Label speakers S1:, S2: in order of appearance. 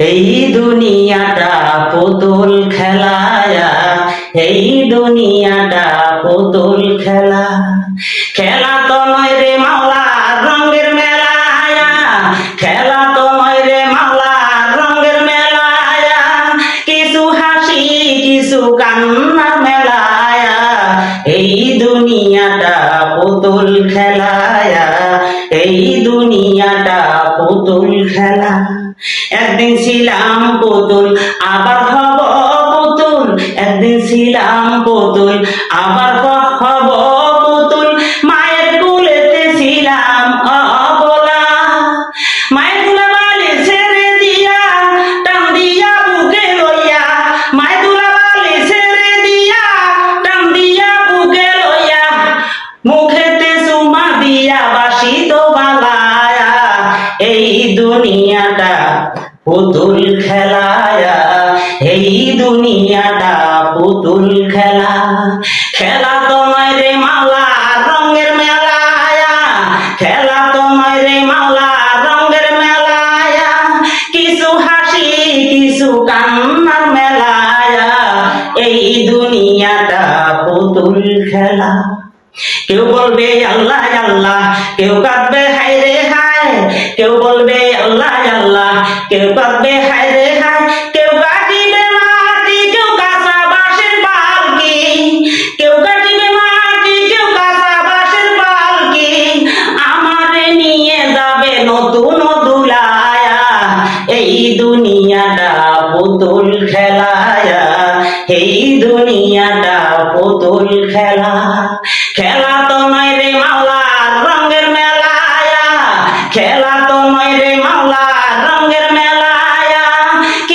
S1: এই দুনিয়াটা পুতুল খেলায়া, এই দুনিয়াটা পুতুল খেলা। খেলা তো নয় রে মাওলা রঙের মেলায়া, খেলা তো নয় রে মাওলা রঙের মেলায়া। কিছু হাসি, কিছু কান্নার মেলায়া, এই দুনিয়াটা পুতুল খেলায়া, এই দুনিয়াটা পুতুল খেলা। একদিন ছিলাম পুতুল আবার হব পুতুল। একদিন ছিলাম পুতুল আবার হব পুতুল। মায়ের কুলেতে ছিলাম অবলা। মায়ের কুলে বালি ছেড়ে দিয়া, টান দিয়া বুকে লইয়া। মায়ের কুলে বালি ছেড়ে দিয়া, টান দিয়া বুকে লইয়া। মুখেতে পুতুল খেলায়া, এই দুনিয়াটা পুতুল খেলা। খেলা তোমায় রে মাওলা রঙের মেলায়া। খেলা তোমায় রে মাওলা রঙের মেলায়া। কিছু হাসি, কিছু কান্নার মেলায়া। এই দুনিয়াটা পুতুল খেলা। কেউ বলবে, আল্লাহ আল্লাহ। কেউ কাঁদবে, হায় রে হায়। কেউ কেউ কাঁদবে, হায় রে হায়। কেউ কাটিবে মাটি, কেউ কাঁচা বাঁশের পালকি কেউ কাটিবে মাটি, কেউ কাঁচা বাঁশের পালকি আমারে নিয়ে যাবে নতুন দুলায়া। এই দুনিয়াটা পুতুল খেলায়া। এই দুনিয়াটা পুতুল খেলা। খেলা তো নয় রে মাওলা রঙের মেলায়া। খেলা তো নয় রে মাওলা